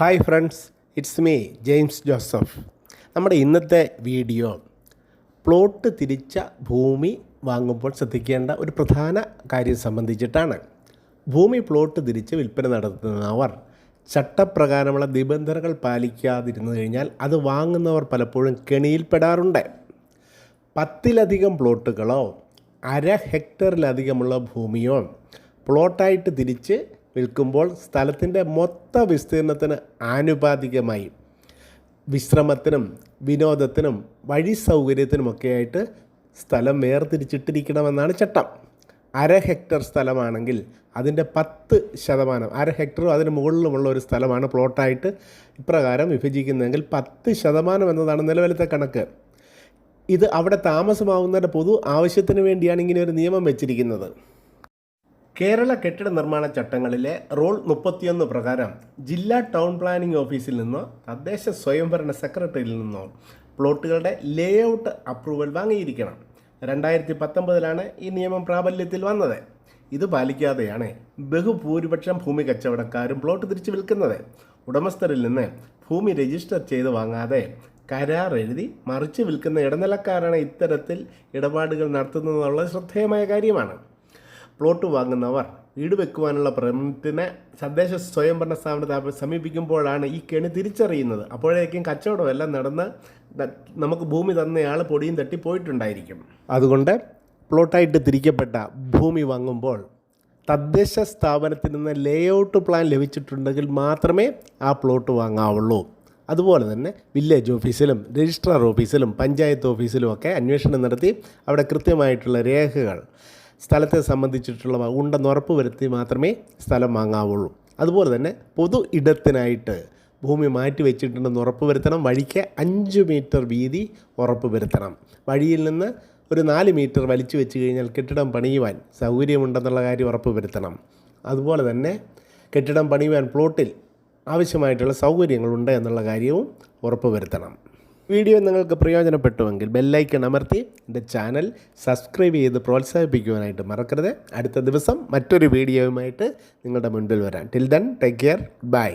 Hi friends it's me James Joseph നമ്മുടെ ഇന്നത്തെ video plot തിരിച്ച ഭൂമി വാങ്ങുമ്പോൾ ശ്രദ്ധിക്കേണ്ട ഒരു പ്രധാന കാര്യം സംബന്ധിച്ചിട്ടാണ്. ഭൂമി പ്ലോട്ട് തിരിച്ച് വിൽപ്പന നടത്തുന്നവർ ചട്ടപ്രകാരമുള്ള നിബന്ധനകൾ പാലിക്കാതിരുന്നു കഴിഞ്ഞാൽ അത് വാങ്ങുന്നവർ പലപ്പോഴും കെണിയിൽപ്പെടാറുണ്ട്. പത്തിലധികം പ്ലോട്ടുകളോ അര ഹെക്ടറിലധികമുള്ള ഭൂമിയോ പ്ലോട്ടായിട്ട് തിരിച്ച് വിൽക്കുമ്പോൾ സ്ഥലത്തിന്റെ മൊത്ത വിസ്തീർണത്തിന് ആനുപാതികമായി വിശ്രമത്തിനും വിനോദത്തിനും വഴി സൗകര്യത്തിനുമൊക്കെയായിട്ട് സ്ഥലം വേർതിരിച്ചിട്ടിരിക്കണമെന്നാണ് ചട്ടം. അര ഹെക്ടർ സ്ഥലമാണെങ്കിൽ അതിന്റെ പത്ത് ശതമാനം അര ഹെക്ടറും അതിന് മുകളിലുമുള്ള ഒരു സ്ഥലമാണ് പ്ലോട്ടായിട്ട് ഇപ്രകാരം വിഭജിക്കുന്നതെങ്കിൽ പത്ത് ശതമാനം എന്നതാണ് നിലവിലത്തെ കണക്ക്. ഇത് അവിടെ താമസമാവുന്നതിന്റെ പൊതു ആവശ്യത്തിന് വേണ്ടിയാണ് ഇങ്ങനെ ഒരു നിയമം വെച്ചിരിക്കുന്നത്. കേരള കെട്ടിട നിർമ്മാണ ചട്ടങ്ങളിലെ റൂൾ മുപ്പത്തിയൊന്ന് പ്രകാരം ജില്ലാ ടൗൺ പ്ലാനിംഗ് ഓഫീസിൽ നിന്നോ തദ്ദേശ സ്വയംഭരണ സെക്രട്ടറിയിൽ നിന്നോ പ്ലോട്ടുകളുടെ ലേഔട്ട് അപ്രൂവൽ വാങ്ങിയിരിക്കണം. രണ്ടായിരത്തി പത്തൊമ്പതിലാണ് ഈ നിയമം പ്രാബല്യത്തിൽ വന്നത്. ഇത് പാലിക്കാതെയാണ് ബഹുഭൂരിപക്ഷം ഭൂമി കച്ചവടക്കാരും പ്ലോട്ട് തിരിച്ചു വിൽക്കുന്നത്. ഉടമസ്ഥരിൽ നിന്ന് ഭൂമി രജിസ്റ്റർ ചെയ്ത് വാങ്ങാതെ കരാർ എഴുതി മറിച്ച് വിൽക്കുന്ന ഇടനിലക്കാരാണ് ഇത്തരത്തിൽ ഇടപാടുകൾ നടത്തുന്നതെന്നുള്ളത് ശ്രദ്ധേയമായ കാര്യമാണ്. പ്ലോട്ട് വാങ്ങുന്നവർ വീട് വെക്കുവാനുള്ള പെർമിറ്റിനെ തദ്ദേശ സ്വയംഭരണ സ്ഥാപനത്തെ സമീപിക്കുമ്പോഴാണ് ഈ കെണി തിരിച്ചറിയുന്നത്. അപ്പോഴേക്കും കച്ചവടമെല്ലാം നടന്ന് നമുക്ക് ഭൂമി തന്നയാൾ പൊടിയും തട്ടി പോയിട്ടുണ്ടായിരിക്കും. അതുകൊണ്ട് പ്ലോട്ടായിട്ട് തിരിക്കപ്പെട്ട ഭൂമി വാങ്ങുമ്പോൾ തദ്ദേശ സ്ഥാപനത്തിൽ നിന്ന് ലേഔട്ട് പ്ലാൻ ലഭിച്ചിട്ടുണ്ടെങ്കിൽ മാത്രമേ ആ പ്ലോട്ട് വാങ്ങാവുള്ളൂ. അതുപോലെ തന്നെ വില്ലേജ് ഓഫീസിലും രജിസ്ട്രാർ ഓഫീസിലും പഞ്ചായത്ത് ഓഫീസിലും ഒക്കെ അന്വേഷണം നടത്തി അവിടെ കൃത്യമായിട്ടുള്ള രേഖകൾ സ്ഥലത്തെ സംബന്ധിച്ചിട്ടുള്ള ഉണ്ടെന്ന് ഉറപ്പ് വരുത്തി മാത്രമേ സ്ഥലം വാങ്ങാവുള്ളൂ. അതുപോലെ തന്നെ പൊതു ഇടത്തിനായിട്ട് ഭൂമി മാറ്റി വെച്ചിട്ടുണ്ടെന്ന് ഉറപ്പ് വരുത്തണം. വഴിക്ക് അഞ്ച് മീറ്റർ വീതി ഉറപ്പ് വരുത്തണം. വഴിയിൽ നിന്ന് ഒരു നാല് മീറ്റർ വലിച്ചു വെച്ച് കഴിഞ്ഞാൽ കെട്ടിടം പണിയുവാൻ സൗകര്യമുണ്ടെന്നുള്ള കാര്യം ഉറപ്പ് വരുത്തണം. അതുപോലെ തന്നെ കെട്ടിടം പണിയുവാൻ പ്ലോട്ടിൽ ആവശ്യമായിട്ടുള്ള സൗകര്യങ്ങളുണ്ട് എന്നുള്ള കാര്യവും ഉറപ്പ് വരുത്തണം. വീഡിയോ നിങ്ങൾക്ക് പ്രയോജനപ്പെട്ടുവെങ്കിൽ ബെല്ലൈക്കൺ അമർത്തി എന്റെ ചാനൽ സബ്സ്ക്രൈബ് ചെയ്ത് പ്രോത്സാഹിപ്പിക്കുവാനായിട്ട് മറക്കരുത്. അടുത്ത ദിവസം മറ്റൊരു വീഡിയോയുമായിട്ട് നിങ്ങളുടെ മുൻപിൽ വരാം. Till then take care bye